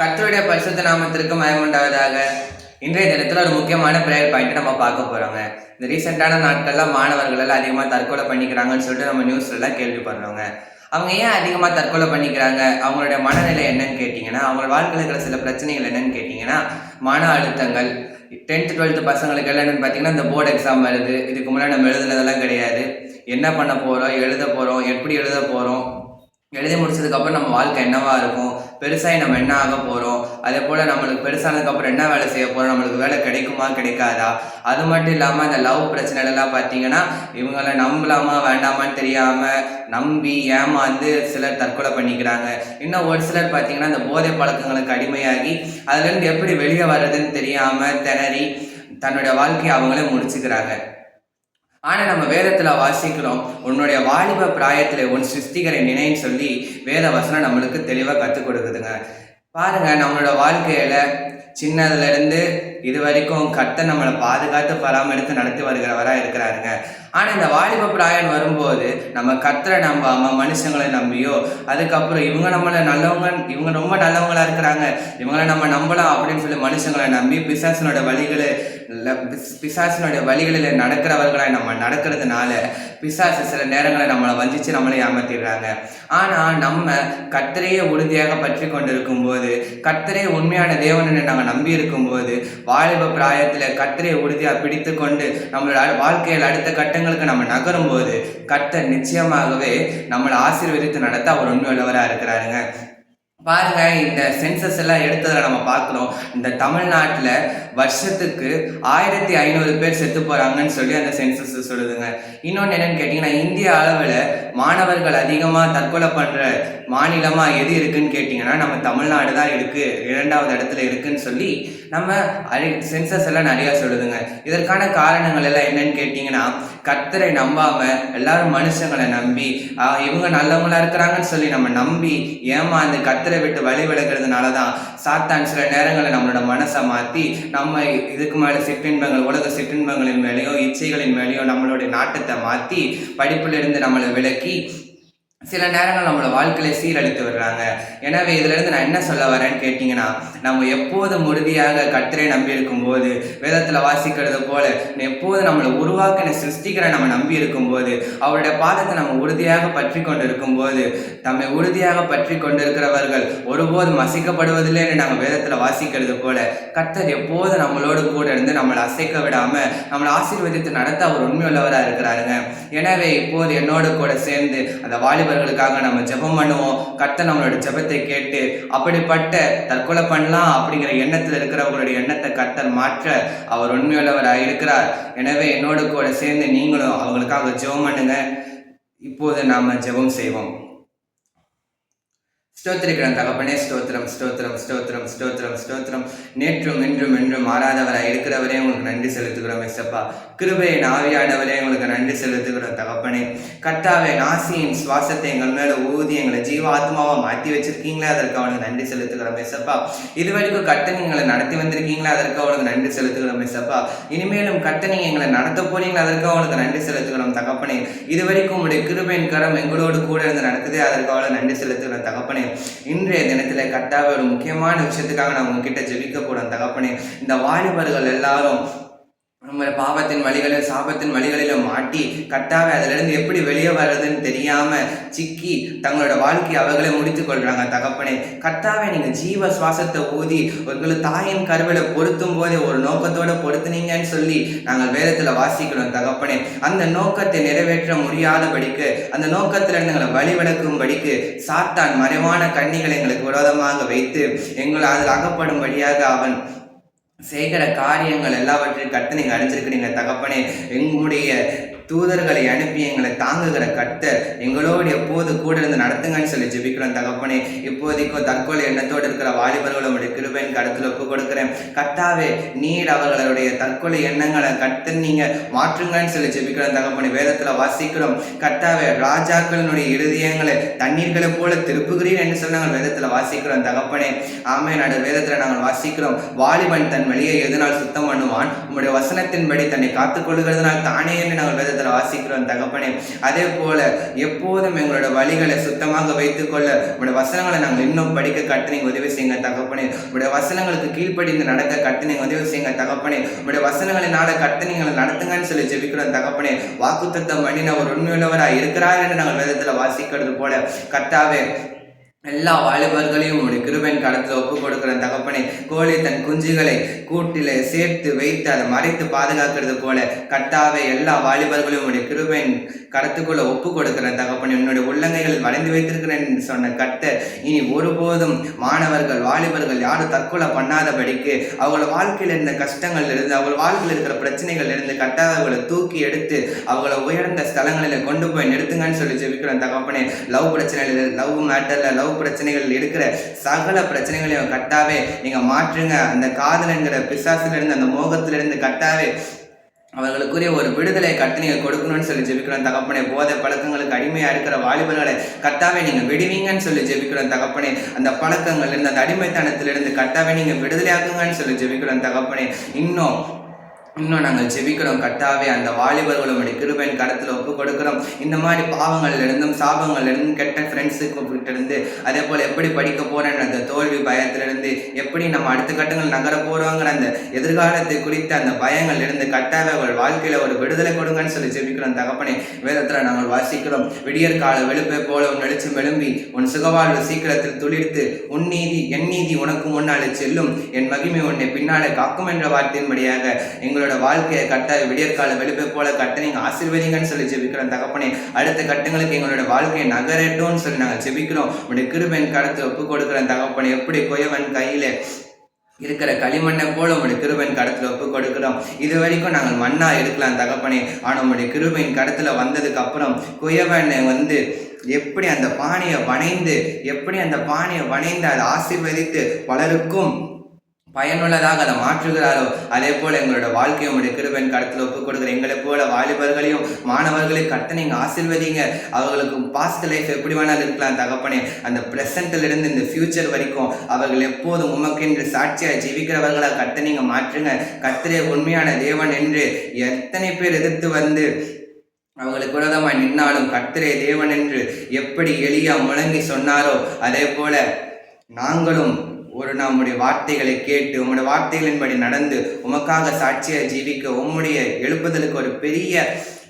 கர்த்தருடைய பரிசுத்த நாமத்திற்கு மயமுண்டாவதாக இன்றைய தினத்தில் ஒரு முக்கியமான ப்ரேயர் பாயிண்ட் நம்ம பார்க்க போகிறோங்க இந்த ரீசெண்டான நாட்கள்ல மாணவர்கள் எல்லாம் அதிகமாக தற்கொலை பண்ணிக்கிறாங்கன்னு சொல்லிட்டு நம்ம நியூஸ்லாம் எல்லாம் கேள்விப்படுறோங்க. அவங்க ஏன் அதிகமாக தற்கொலை பண்ணிக்கிறாங்க? அவங்களுடைய மனநிலை என்னன்னு கேட்டிங்கன்னா அவங்க வாழ்க்கையில் இருக்கிற சில பிரச்சனைகள் என்னன்னு கேட்டிங்கன்னா மன அழுத்தங்கள். டென்த்து டுவெல்த்து பசங்களுக்கு எல்லாம் பார்த்தீங்கன்னா இந்த போர்டு எக்ஸாம் வருது. இதுக்கு முன்னாடி நம்ம எழுதுனதெல்லாம் கிடையாது. என்ன பண்ண போகிறோம் எழுத போகிறோம் எப்படி எழுத போகிறோம் எழுதி முடிச்சதுக்கப்புறம் நம்ம வாழ்க்கை என்னவா இருக்கும்? பெருசாகி நம்ம என்ன ஆக போகிறோம் அதே போல் நம்மளுக்கு பெருசானதுக்கப்புறம் என்ன வேலை செய்ய போகிறோம் நம்மளுக்கு வேலை கிடைக்குமா கிடைக்காதா? அது மட்டும் இல்லாமல் அந்த லவ் பிரச்சனைலாம் பார்த்தீங்கன்னா இவங்கள நம்பலாமா வேண்டாமான்னு தெரியாமல் நம்பி ஏமாந்து சிலர் தற்கொலை பண்ணிக்கிறாங்க. இன்னும் ஒரு சிலர் பார்த்தீங்கன்னா அந்த போதை பழக்கங்களுக்கு அடிமையாகி அதுலேருந்து எப்படி வெளியே வர்றதுன்னு தெரியாமல் திணறி தன்னுடைய வாழ்க்கையை அவங்களே முடிச்சுக்கிறாங்க. ஆனால் நம்ம வேதத்தில் வாசிக்கிறோம் உன்னுடைய வாலிப பிராயத்தில் உன் சிருஷ்டிகரை நினைன்னு சொல்லி வேத வசனம் நம்மளுக்கு தெளிவாக கற்றுக் கொடுக்குதுங்க. பாருங்க நம்மளோட வாழ்க்கையில் சின்னதுலேருந்து இது வரைக்கும் கத்த நம்மளை பாதுகாத்து பராமரித்து நடத்தி வருகிறவரா இருக்கிறாருங்க. ஆனா இந்த வாலிப பிராயம் வரும்போது நம்ம கத்தரை நம்பாம மனுஷங்களை நம்பியோ அதுக்கப்புறம் இவங்க நம்மளை நல்லவங்க இவங்க ரொம்ப நல்லவங்களா இருக்கிறாங்க. இவங்கள நம்ம நம்பலாம் அப்படின்னு சொல்லி மனுஷங்களை நம்பி பிசாசனோட வழிகளை பிசாசினுடைய வழிகளில் நடக்கிறவர்களாக நம்ம நடக்கிறதுனால பிசாசு சில நேரங்களை நம்மளை வஞ்சிச்சு நம்மளை ஏமாத்திடுறாங்க. ஆனால் நம்ம கத்தரையே உறுதியாக பற்றி கொண்டிருக்கும் போது கத்தரையே உண்மையான தேவன் நாங்கள் நம்பி இருக்கும்போது வாலிப பிராயத்தில் கத்தரையை உறுதியாக பிடித்து கொண்டு நம்மளோட வாழ்க்கையில் அடுத்த கட்டங்களுக்கு நம்ம நகரும் போது கத்தர் நிச்சயமாகவே நம்மளை ஆசீர்வதித்து நடத்த அவர் உண்மையுள்ளவராக இருக்கிறாருங்க. பாருங்க இந்த சென்சஸ் எல்லாம் எடுத்ததில் நம்ம பார்க்குறோம் இந்த தமிழ்நாட்டில் வருஷத்துக்கு ஆயிரத்தி ஐநூறு பேர் செத்து போகிறாங்கன்னு சொல்லி அந்த சென்சஸ் சொல்லுதுங்க. இன்னொன்று என்னன்னு கேட்டிங்கன்னா இந்திய அளவில் மாணவர்கள் அதிகமாக தற்கொலை பண்ணுற மாநிலமாக எது இருக்குன்னு கேட்டிங்கன்னா நம்ம தமிழ்நாடு தான் இருக்குது இரண்டாவது இடத்துல இருக்குதுன்னு சொல்லி நம்ம அறி சென்சஸ் எல்லாம் நிறையா சொல்லுதுங்க. இதற்கான காரணங்கள் எல்லாம் என்னன்னு கேட்டிங்கன்னா கர்த்தரை நம்பாம எல்லாரும் மனுஷங்களை நம்பி இவங்க நல்லவங்களா இருக்கிறாங்கன்னு சொல்லி நம்ம நம்பி ஏமாந்து கர்த்தரை விட்டு வழி விலகிறதுனால தான் சாத்தான் சில நேரங்களில் நம்மளோட மனசை மாற்றி நம்ம இதுக்கு மேலே சிற்றின்பங்கள் உலக சிற்றின்பங்களின் மேலேயோ இச்சைகளின் மேலேயோ நம்மளுடைய நாட்டத்தை மாற்றி படிப்பிலிருந்து நம்மளை விலக்கி சில நேரங்கள் நம்மளோட வாழ்க்கையை சீரழித்து விடுறாங்க. எனவே இதிலிருந்து நான் என்ன சொல்ல வரேன்னு கேட்டிங்கன்னா நம்ம எப்போதும் உறுதியாக கத்தரை நம்பி இருக்கும் போது வாசிக்கிறது போல எப்போது நம்மளை உருவாக்கின சிருஷ்டிக்கிற நம்ம நம்பி இருக்கும் போது அவருடைய பாதத்தை நம்ம உறுதியாக பற்றி கொண்டு இருக்கும்போது நம்மை தம்மை உறுதியாக பற்றி கொண்டிருக்கிறவர்கள் ஒருபோதும் அசைக்கப்படுவதில்லை என்று நாங்கள் வேதத்தில் வாசிக்கிறது போல கத்தர் எப்போது நம்மளோடு கூட இருந்து நம்மளை அசைக்க விடாமல் நம்மளை ஆசீர்வதித்து நடத்த அவர் உண்மையுள்ளவராக இருக்கிறாருங்க. எனவே இப்போது என்னோடு கூட சேர்ந்து அந்த வாலிபர்களுக்காக நம்ம ஜெபம் பண்ணுவோம். கர்த்த நம்மளோட ஜெபத்தை கேட்டு அப்படிப்பட்ட தற்கொலை பண்ணலாம் அப்படிங்கிற எண்ணத்தில் இருக்கிறவங்களுடைய எண்ணத்தை கர்த்தர் மாற்ற அவர் உண்மையுள்ளவராக இருக்கிறார். எனவே என்னோடு கூட சேர்ந்து நீங்களும் அவங்களுக்காக ஜெபம் பண்ணுங்க. இப்போது நாம ஜெபம் செய்வோம். ஸ்தோத்திரிக்கிறோம் தகப்பனே ஸ்தோத்திரம் ஸ்தோத்திரம் ஸ்தோத்திரம் ஸ்தோத்திரம் ஸ்தோத்திரம். நேற்றும் இன்றும் என்றும் மாறாதவராக இருக்கிறவரே உங்களுக்கு நன்றி செலுத்துகிறோம் எசப்பா கிருபையின் ஆவியானவரே உங்களுக்கு நன்றி செலுத்துகிறோம் தகப்பனே. கர்த்தாவே நாசியின் சுவாசத்தை எங்கள் மேலே ஊதி எங்களை ஜீவாத்மாவை மாற்றி வச்சிருக்கீங்களே? அதற்கு அவனுக்கு நன்றி செலுத்துகிறோம் எசப்பா இது வரைக்கும் கட்டணி எங்களை நடத்தி வந்திருக்கீங்களா? அதற்கு அவனுக்கு நன்றி செலுத்துகிறோம் எசப்பா இனிமேலும் கட்டணி எங்களை நடத்த போறீங்களா? அதற்கு அவனுக்கு நன்றி செலுத்துகிறோம் தகப்பனே. இது வரைக்கும் உங்களுடைய கிருபையின் கரம் எங்களோடு கூட இருந்து நடக்குதே அதற்கு அவளை நன்றி செலுத்துகிறோம் தகப்பனே. இன்றைய தினத்தில் கட்டாக ஒரு முக்கியமான விஷயத்துக்காக நான் உங்ககிட்ட ஜெபிக்க போகிறேன் தகப்பனே. இந்த வாலிபர்கள் எல்லாரும் நம்ம பாவத்தின் வழிகளில் சாபத்தின் வழிகளிலும் மாட்டி கட்டாவே அதிலிருந்து எப்படி வெளியே வர்றதுன்னு தெரியாமல் சிக்கி தங்களோட வாழ்க்கையை அவர்களே முடித்து கொள்கிறாங்க தகப்பனே. கட்டாவே நீங்கள் ஜீவ சுவாசத்தை ஊதி உங்களுக்கு தாயின் கருவில் பொருத்தும் போதே ஒரு நோக்கத்தோடு பொருத்துனீங்கன்னு சொல்லி நாங்கள் வேதத்தில் வாசிக்கிறோம் தகப்பனே. அந்த நோக்கத்தை நிறைவேற்ற முடியாதபடிக்கு அந்த நோக்கத்திலிருந்து எங்களை வழிவிளக்கும்படிக்கு சாத்தான் மறைவான கண்ணிகளை எங்களுக்கு விரோதமாக வைத்து எங்களை அதில் அகப்படும்படியாக அவன் செய்கிற காரியங்கள் எல்லாவற்றையும் கட்டு நீங்கள் அடிச்சிருக்கிறீங்க தகப்பனே. எங்களுடைய தூதர்களை அனுப்பி எங்களை தாங்குகிற கர்த்தர் எங்களோடு எப்போது கூட இருந்து நடத்துங்கன்னு சொல்லி ஜெபிக்கிறோம் தகப்பனே. இப்போதைக்கும் தற்கொலை எண்ணத்தோடு இருக்கிற வாலிபர்களும் உடைய கிருபையின் கடத்தில் ஒப்பு கொடுக்குறேன் கர்த்தாவே நீர் அவர்களுடைய தற்கொலை எண்ணங்களை கட்டு நீங்க மாற்றுங்கன்னு சொல்லி ஜெபிக்கிறோம் தகப்பனே. வேதத்துல வாசிக்கிறோம். கர்த்தாவே ராஜாக்களினுடைய இருதயங்களை தண்ணீர்களை போல திருப்புகிறீர் என்று சொல்லி நாங்கள் வேதத்துல வாசிக்கிறோம் தகப்பனே. ஆமே நடு வேதத்துல நாங்கள் வாசிக்கிறோம். வாலிபன் தன் வழியை எதனால் சுத்தம் பண்ணுவான்? உங்களுடைய வசனத்தின்படி தன்னை காத்துக் கொள்கிறதுனால் தானே என்று நாங்கள் வேதத்தில் வேதத்தில் வாசிக்கிறோம் தகப்பனே. அதே போல எப்போதும் எங்களோட வழிகளை சுத்தமாக வைத்துக்கொள்ள உடைய வசனங்களை நாங்கள் இன்னும் படிக்க கட்டணி உதவி செய்யுங்க தகப்பனே. உங்களுடைய வசனங்களுக்கு கீழ்ப்படிந்து நடக்க கட்டணி உதவி செய்யுங்க தகப்பனே. உங்களுடைய வசனங்களினால கட்டு நீங்களை நடத்துங்கன்னு சொல்லி ஜெபிக்கிறோம் தகப்பனே. வாக்குத்தத்தம் பண்ணின ஒரு உண்மையுள்ளவராக இருக்கிறார் என்று நாங்கள் வேதத்தில் வாசிக்கிறது போல கர்த்தாவே எல்லா வாலிபர்களையும் உடைய கிருபையின் காலத்தில் ஒப்பு கொடுக்கிற தகப்பனே கோழி தன் குஞ்சுகளை கூட்டில சேர்த்து வைத்து அதை மறைத்து பாதுகாக்கிறது போல கட்டாவே எல்லா வாலிபர்களையும் உடைய கிருபையின் கடத்துக்குள்ள ஒப்பு கொடுக்கிற தகப்பனை உன்னுடைய உள்ளங்கைகளில் வளைந்து வைத்திருக்கிறேன் என்று சொன்ன கட்ட இனி ஒருபோதும் மாணவர்கள் வாலிபர்கள் யாரும் தற்கொலை பண்ணாதபடிக்கு அவங்கள வாழ்க்கையில் இருந்த கஷ்டங்கள் இருந்து அவங்க வாழ்க்கையில் இருக்கிற பிரச்சனைகள் இருந்து கட்டாத அவங்களை தூக்கி எடுத்து அவங்கள உயர்ந்த ஸ்தலங்களில் கொண்டு போய் நிறுத்துங்கன்னு சொல்லி ஜெபிக்கிற தகப்பனே லவ் பிரச்சனைகள் லவ் மேட்டர்ல லவ் பிரச்சனைகள் இருக்கிற சகல பிரச்சனைகளையும் கட்டாவே நீங்க மாற்றுங்க. அந்த காதலங்கிற பிசாசிலிருந்து அந்த மோகத்திலிருந்து கட்டாவே அவர்களுக்குரிய ஒரு விடுதலை கட்டு நீங்கள் கொடுக்கணும்னு சொல்லி ஜெபிக்கிறோம் தகப்பனே போதை பழக்கங்களுக்கு அடிமையாக இருக்கிற வாலிபர்களை கட்டாவே நீங்க விடுவீங்கன்னு சொல்லி ஜெபிக்கிறோம் தகப்பனே அந்த பழக்கங்கள்லேருந்து அந்த அடிமைத்தனத்திலிருந்து கட்டாவே நீங்க விடுதலையாக்குங்கன்னு சொல்லி ஜெபிக்கிறோம் தகப்பனே இன்னும் இன்னும் நாங்கள் ஜெபிக்கிறோம். கட்டாவே அந்த வாலிபர்களுடைய கிருபையின் கடத்தில் ஒப்பு கொடுக்கிறோம் இந்த மாதிரி பாவங்கள்ல இருந்தும் சாபங்கள்ல இருந்தும் கெட்ட ஃப்ரெண்ட்ஸுக்கு இருந்து அதே போல் எப்படி படிக்க போறேன்னு அந்த தோல்வி பயத்திலிருந்து எப்படி நம்ம அடுத்த கட்டங்கள் நகர போறோங்கிற அந்த எதிர்காலத்தை குறித்த அந்த பயங்கள் இருந்து கட்டாவே அவர்கள் வாழ்க்கையில ஒரு விடுதலை கொடுங்கன்னு சொல்லி ஜெபிக்கிறோம். தகப்பனே வேதத்தில் நாங்கள் வாசிக்கிறோம். விடியற் கால வெளுப்பை போல உன் வெளிச்சம் எழும்பி உன் சுகவாழ்வு சீக்கிரத்தில் துளிர்த்து உன் நீதி என் நீதி உனக்கு முன்னாலே செல்லும். என் மகிமை உன்னை பின்னாலே காக்கும் என்ற வார்த்தையின்படியாக எங்களோட வாழ்க்கையை கட்ட விடியற்கால வெளிப்பை போல கட்ட நீங்க ஆசீர்வதிங்கன்னு சொல்லி ஜெபிக்கிறோம் தகப்பனே அடுத்த கட்டங்களுக்கு எங்களோட வாழ்க்கையை நகரட்டும்னு சொல்லி நாங்கள் ஜெபிக்கிறோம். உடைய கிருபையின் கடத்தை ஒப்பு கொடுக்கிறோம் தகப்பனே எப்படி கொயவன் கையில இருக்கிற களிமண்ணை போல உங்களுடைய கிருபையின் கடத்துல ஒப்பு கொடுக்கிறோம். இது வரைக்கும் நாங்கள் மண்ணா எடுக்கலாம் தகப்பனே ஆனால் உங்களுடைய கிருபையின் கடத்துல வந்ததுக்கு அப்புறம் குயவனை வந்து எப்படி அந்த பானையை வணைந்து எப்படி அந்த பானையை வணைந்து அதை ஆசீர்வதித்து பலருக்கும் பயனுள்ளதாக அதை மாற்றுகிறாரோ அதே போல எங்களோட வாழ்க்கையை உங்களுடைய கிருபன் கடத்தில் ஒப்புக் கொடுக்குற எங்களை போல வாலிபர்களையும் மாணவர்களையும் கட்ட நீங்க ஆசீர்வதிங்க. அவர்களுக்கு பாஸ்ட் லைஃப் எப்படி வேணாலும் இருக்கலாம் தகப்பனே. அந்த presentல இருந்து இந்த ஃபியூச்சர் வரைக்கும் அவர்கள் எப்போதும் உமக்கென்று சாட்சியா ஜீவிக்கிறவர்களா கட்ட நீங்க மாற்றுங்க. கத்திரே உண்மையான தேவன் என்று எத்தனை பேர் எதிர்த்து வந்து அவங்களுக்கு விரோதமாக நின்னாலும் கத்திரே தேவன் என்று எப்படி எளியா முழங்கி சொன்னாரோ அதே போல நாங்களும் ஒரு நம்முடைய வார்த்தைகளை கேட்டு உம்முடைய வார்த்தைகளின்படி நடந்து உமக்காக சாட்சியை ஜீவிக்க உம்முடைய எழுப்புதலுக்கு ஒரு பெரிய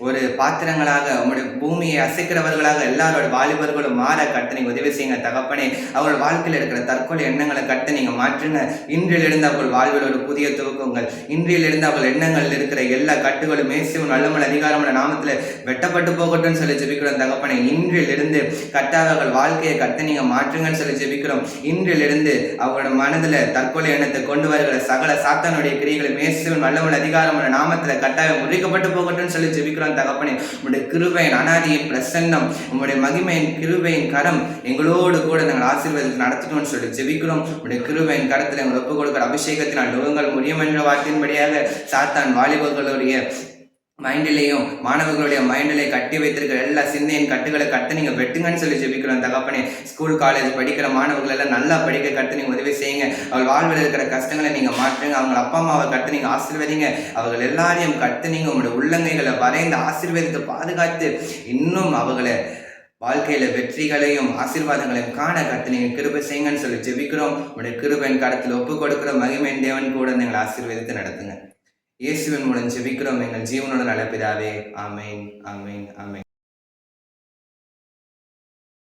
ஒரு பாத்திரங்களாக உம்முடைய பூமியை அசைக்கிறவர்களாக எல்லாரோட வாலிபர்களும் மாற கட்ட நீங்க உதவி செய்யுங்க தகப்பனே. அவர்கள் வாழ்க்கையில் இருக்கிற தற்கொலை எண்ணங்களை கட்ட நீங்க மாற்றுங்க. இன்றிலிருந்து அவர்கள் வாழ்வில் ஒரு புதிய துவக்கங்கள். இன்றிலிருந்து அவர்கள் எண்ணங்களில் இருக்கிற எல்லா கட்டுகளும் மேசியும் நல்லமல் அதிகாரமுள்ள நாமத்தில் வெட்டப்பட்டு போகட்டும்னு சொல்லி ஜெபிக்கிறோம் தகப்பனே. இன்றிலிருந்து கட்டாக அவர்கள் வாழ்க்கையை கட்ட நீங்க மாற்றுங்கன்னு சொல்லி ஜெபிக்கிறோம். இன்றிலிருந்து அவங்களோட மனதுல தற்கொலை எண்ணத்தை கொண்டு வருகிற சகல சாத்தானுடைய கிரியைகளை மேசியும் நல்லமல் அதிகாரமுள்ள நாமத்துல கட்டாயம் முறிக்கப்பட்டு போகட்டும்னு சொல்லி ஜெபிக்கிறோம் தகப்பனே. உங்களுடைய கிருபையின் அனாதியின் பிரசன்னம் உங்களுடைய மகிமையின் கிருபையின் கரம் எங்களோடு கூட நாங்கள் ஆசீர்வாதத்தை நடத்தணும்னு சொல்லி ஜெபிக்கிறோம். உங்களுடைய கிருபையின் கரத்தில் எங்களை ஒப்புக் கொடுக்கிற அபிஷேகத்தினால் நுகங்கள் முடியும் என்ற வார்த்தையின்படியாக சாத்தான் வாலிபர்களுடைய மைண்டிலையும் மாணவர்களுடைய மைண்டிலே கட்டி வைத்திருக்கிற எல்லா சிந்தையின் கட்டுகளை கட்டு நீங்கள் வெட்டுங்கன்னு சொல்லி ஜெபிக்கிறோம் தகப்பனே. ஸ்கூல் காலேஜ் படிக்கிற மாணவர்கள் எல்லாம் நல்லா படிக்க கட்டு நீங்கள் உதவி செய்யுங்க. அவள் வாழ்வில் இருக்கிற கஷ்டங்களை நீங்கள் மாற்றுங்க. அவங்க அப்பா அம்மாவை கட்டு நீங்கள் ஆசீர்வதிங்க. அவர்கள் எல்லாரையும் கட்டு நீங்கள் உங்களுடைய உள்ளங்கைகளை வரைந்து ஆசீர்வதித்து பாதுகாத்து இன்னும் அவர்களை வாழ்க்கையில வெற்றிகளையும் ஆசீர்வாதங்களையும் காண கருத்து நீங்க கிருபை செய்யுங்கன்னு சொல்லி ஜெபிக்கிறோம். உங்களுடைய கிருபையின் கடத்தில் ஒப்பு கொடுக்குற மகிமையின் தேவன் கூட நீங்கள் ஆசீர்வதித்து நடத்துங்க. இயேசுவின் மூலம் ஜெபிக்கிறோம். எங்கள் ஜீவனோட நலப்பிதாவே. ஆமேன் ஆமேன் ஆமேன்.